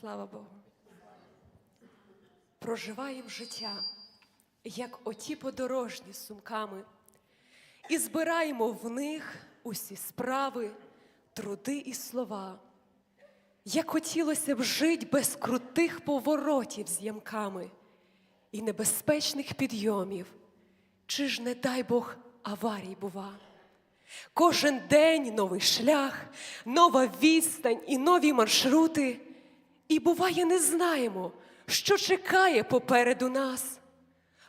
Слава Богу. Проживаємо життя, як оті подорожні сумками, і збираємо в них усі справи, труди і слова. Як хотілося б жити без крутих поворотів з ямками і небезпечних підйомів, чи ж, не дай Бог, аварій бува. Кожен день новий шлях, нова відстань і нові маршрути. І буває, не знаємо, що чекає попереду нас.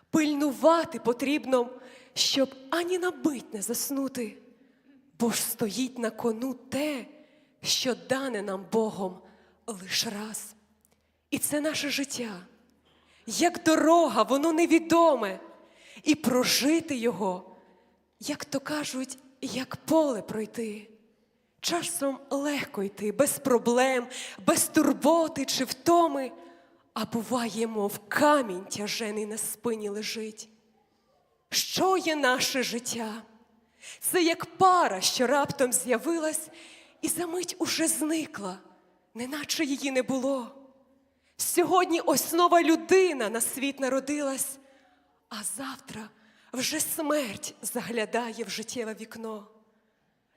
Пильнувати потрібно, щоб ані на бить не заснути, бо ж стоїть на кону те, що дане нам Богом лиш раз. І це наше життя. Як дорога, воно невідоме, і прожити його, як то кажуть, як поле пройти. Часом легко йти, без проблем, без турботи чи втоми, а буває, мов камінь тяжений на спині лежить. Що є наше життя? Це як пара, що раптом з'явилась і за мить уже зникла, неначе її не було. Сьогодні ось нова людина на світ народилась, а завтра вже смерть заглядає в життєве вікно.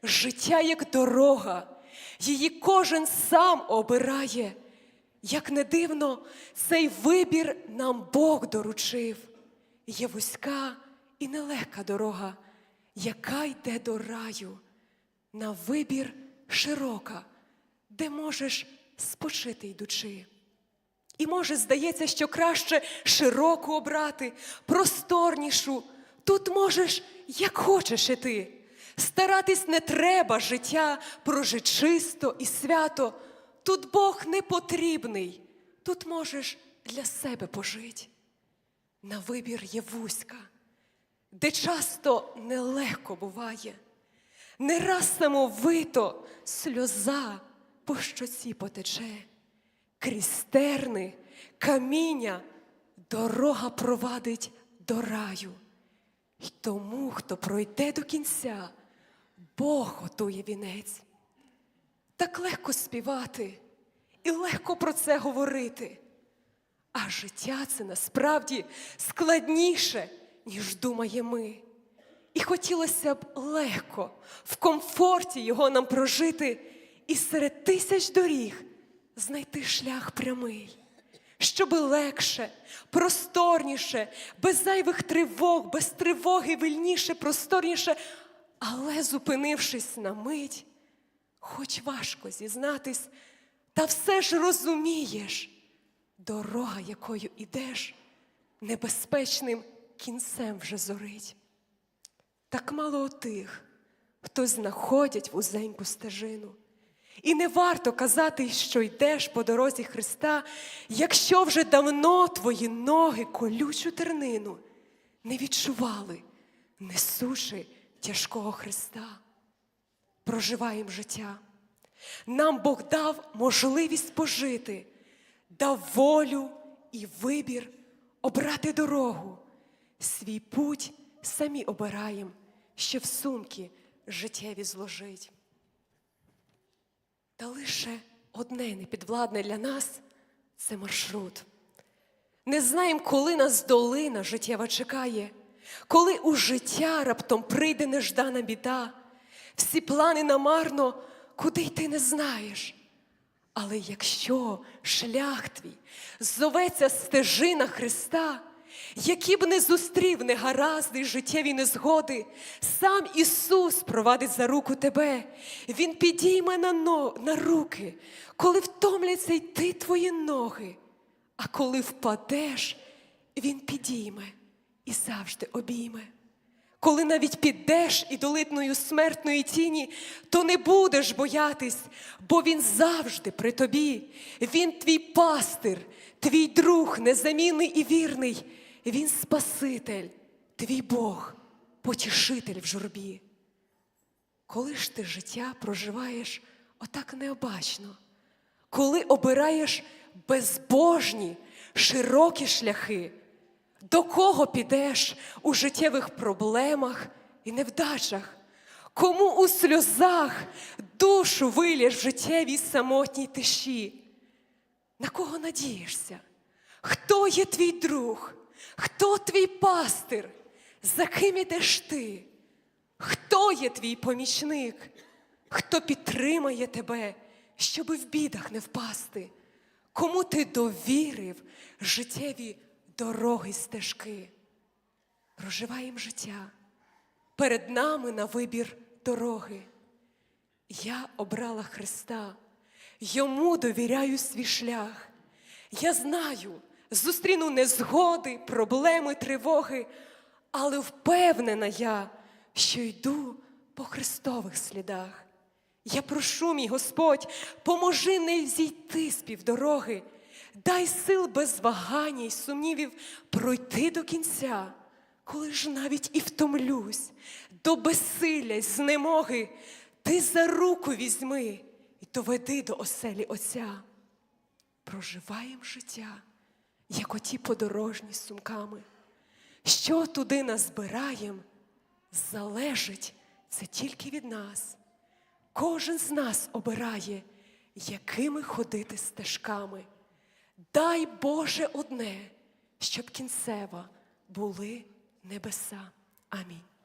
Життя як дорога, її кожен сам обирає. Як не дивно, цей вибір нам Бог доручив. Є вузька і нелегка дорога, яка йде до раю, на вибір широка, де можеш спочити йдучи. І може, здається, що краще широку обрати, просторнішу. Тут можеш, як хочеш іти. Старатись не треба життя прожити чисто і свято. Тут Бог не потрібний. Тут можеш для себе пожити. На вибір є вузька, де часто нелегко буває, не раз самовито сльоза по щоці потече, крізь терни, каміння дорога провадить до раю. І тому, хто пройде до кінця, Бог готує вінець. Так легко співати і легко про це говорити. А життя це насправді складніше, ніж думає ми. І хотілося б легко, в комфорті його нам прожити і серед тисяч доріг знайти шлях прямий, щоби легше, просторніше, без зайвих тривог, без тривоги вільніше, просторніше, але зупинившись на мить, хоч важко зізнатись, та все ж розумієш, дорога, якою ідеш, небезпечним кінцем вже зорить. Так мало тих, хто знаходять вузеньку стежину. І не варто казати, що йдеш по дорозі Христа, якщо вже давно твої ноги колючу тернину не відчували, несуши тяжкого Христа. Проживаємо життя. Нам Бог дав можливість пожити, дав волю і вибір обрати дорогу. Свій путь самі обираємо, що в сумки життєві зложить. Та лише одне непідвладне для нас це маршрут. Не знаємо, коли нас долина життєва чекає, коли у життя раптом прийде неждана біда, всі плани намарно, куди йти не знаєш. Але якщо шлях твій зоветься стежина Христа, які б не зустрів негаразди життєві незгоди, сам Ісус провадить за руку тебе, Він підійме на, но, на руки, коли втомляться йти твої ноги, а коли впадеш, Він підійме і завжди обійме. Коли навіть підеш і долитною смертної тіні, то не будеш боятись, бо він завжди при тобі. Він твій пастир, твій друг, незамінний і вірний. Він Спаситель, твій Бог, потішитель в журбі. Коли ж ти життя проживаєш отак необачно, коли обираєш безбожні, широкі шляхи, до кого підеш у життєвих проблемах і невдачах? Кому у сльозах душу вилєш в життєвій самотній тиші? На кого надієшся? Хто є твій друг? Хто твій пастир? За ким ідеш ти? Хто є твій помічник? Хто підтримає тебе, щоби в бідах не впасти? Кому ти довірив життєві дороги стежки? Проживаєм життя. Перед нами на вибір дороги. Я обрала Христа, йому довіряю свій шлях. Я знаю, зустріну незгоди, проблеми, тривоги, але впевнена я, що йду по Христових слідах. Я прошу, мій Господь, поможи не зійти з півдороги, дай сил без вагання й сумнівів пройти до кінця, коли ж навіть і втомлюсь до безсилля й знемоги, ти за руку візьми і доведи до оселі Отця. Проживаєм життя, як оті подорожні з сумками. Що туди назбираєм, залежить це тільки від нас. Кожен з нас обирає, якими ходити стежками. Дай Боже одне, щоб кінцева були небеса. Амінь.